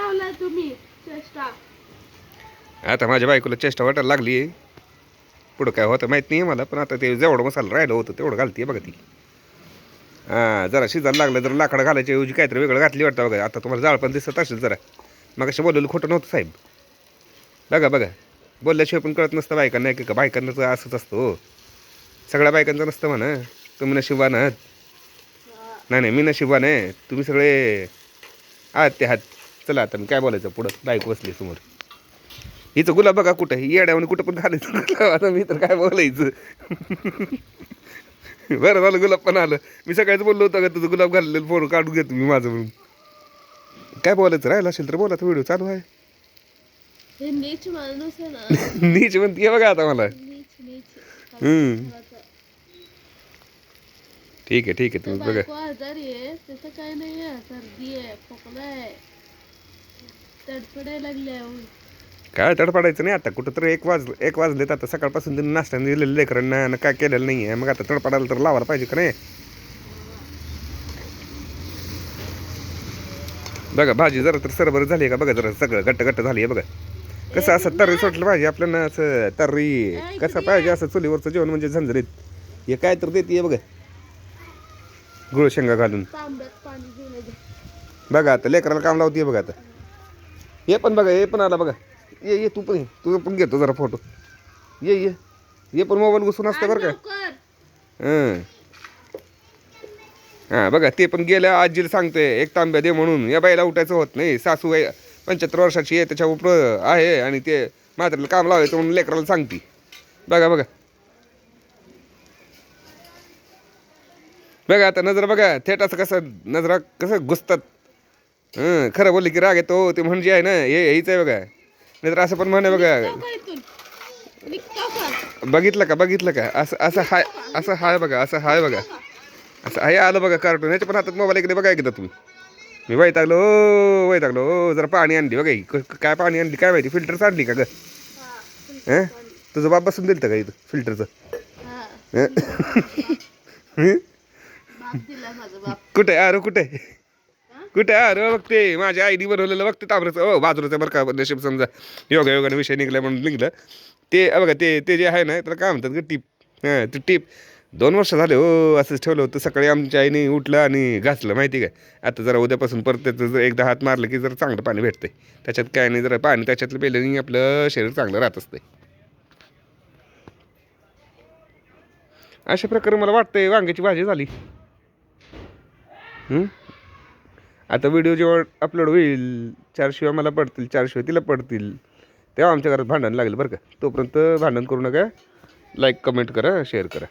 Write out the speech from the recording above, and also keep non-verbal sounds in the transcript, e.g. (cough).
लावलाय तुम्ही चेष्टा? आता माझ्या बायकोला चेष्टा वाटायला लागली. पुढं काय होतं माहीत नाही मला पण आता ते जेवढं मसाला राहिलं होतं तेवढं घालते बघा ती. हां जरा शिजायला लागलं जर लाकडं घालायच्या ऐवजी काहीतरी वेगळं घातली वाटतं बघा. आता तुम्हाला जाळ पण दिसत असेल जरा. मग असे बोललेलं खोटं नव्हतं साहेब. बघा बघा. बोलल्याशिवाय पण कळत नसतं बायकांना एक का बायकांना असंच असतं हो. सगळ्या बायकांचं नसतं म्हणा. तुम्ही नशिबान आहात. नाही नाही मी नशिबान आहे. तुम्ही सगळे आहात ते आहात. चला आता मी काय बोलायचं? पुढं बायको बसली समोर. हिचं गुलाब बघा कुठं येड्यावर कुठं पण घालायचं आता मी तर काय बोलायचं? बरं झालं गुलाब पण आलं. मी सकाळीच बोललो होतो का तुझं गुलाब घाललेलं फोटो काढून घेतो मी माझं म्हणून. काय बोलायचं? राहिलं असेल तर बोला व्हिडिओ चालू आहे. हे नीच (laughs) म्हणते बघा आता मला. ठीक आहे ठीक आहे तुम्ही बघा. तडफडायला काय तडपडायचं नाही आता? कुठं तर एक वाज एक वाजलेत आता. सकाळपासून त्यांनी नाश्ता दिलेलं लेकरांना आणि काय केलेलं नाही आहे मग आता तडपडायला तर लावायला पाहिजे का नाही? बघा भाजी जरा तर सरभर झाली का? बघा जरा सगळं गट्ट गट्ट झाली आहे बघा. कसं असं तर्री सुटलं पाहिजे आपल्याला असं तर्री. कसं पाहिजे असं चुलीवरचं जेवण म्हणजे झंझरीत. हे काय तर देते बघा. गुळ शेंगा घालून. बघा आता लेकराला काम लावते बघा आता. हे पण बघा हे पण आला बघा. ये ये तू पण ये. तुझं पण घेतो जरा फोटो ये ये. ये पण मोबाईल घुसून असतं बरं का. हं. हां बघा ते पण गेल्या आजीला सांगतोय एक तांब्या दे म्हणून. या बाईला उठायचं होत नाही. सासू आहे पंच्याहत्तर वर्षाची आहे त्याच्या उपरं आहे आणि ते म्हाताऱ्याला काम लावायचं म्हणून लेकराला सांगते. बघा बघा. बघा आता नजर बघा थेट असं कसं नजरा कसं घुसतात. हं खरं बोलली की राग येतो ते म्हणजे आहे ना हे हेच आहे बघा. नाहीतर असं पण म्हणे बघा. बघितलं का बघितलं का? असं असं हाय असं हाय बघा असं हाय बघा. असं आहे आलं बघा कार्टून ह्याच्या पण हातात मोबाईल इकडे बघा एकदा तुम्ही. मी वैतागलो ओ वैतागलो ओ जरा पाणी आणली बघा काय पाणी आणली काय माहिती फिल्टरचं आणली का ग? हा? तुझं बाप बसून दिलं का इथं फिल्टरचं कुठे? अरे कुठे? कुठे अरे बघते माझ्या आईने बनवलेलं बघते तांबऱ्याचं ओ बाजूचं बरं का नशीब समजा. योगा योगाने विषय निघला म्हणून निघलं. ते बघा ते ते जे आहे ना त्याला काय म्हणतात ग टीप? हां ते टीप. दोन वर्ष झाले हो असंच ठेवलं होतं. सकाळी आमच्या आईने उठलं आणि घासलं माहिती काय आता जरा उद्यापासून परत त्याचं जर एकदा हात मारलं की जरा चांगलं पाणी भेटतंय. त्याच्यात काय नाही जरा पाणी त्याच्यातलं पेल्याने आपलं शरीर चांगलं राहत असतंय. अशा प्रकारे मला वाटतंय वांग्याची भाजी झाली. हं? आता व्हिडिओ जेव्हा अपलोड होईल चार शिवाय मला पडतील चार तिला पडतील तेव्हा आमच्या घरात भांडण लागेल बरं का. तोपर्यंत भांडण करू नका. लाईक कमेंट करा शेअर करा.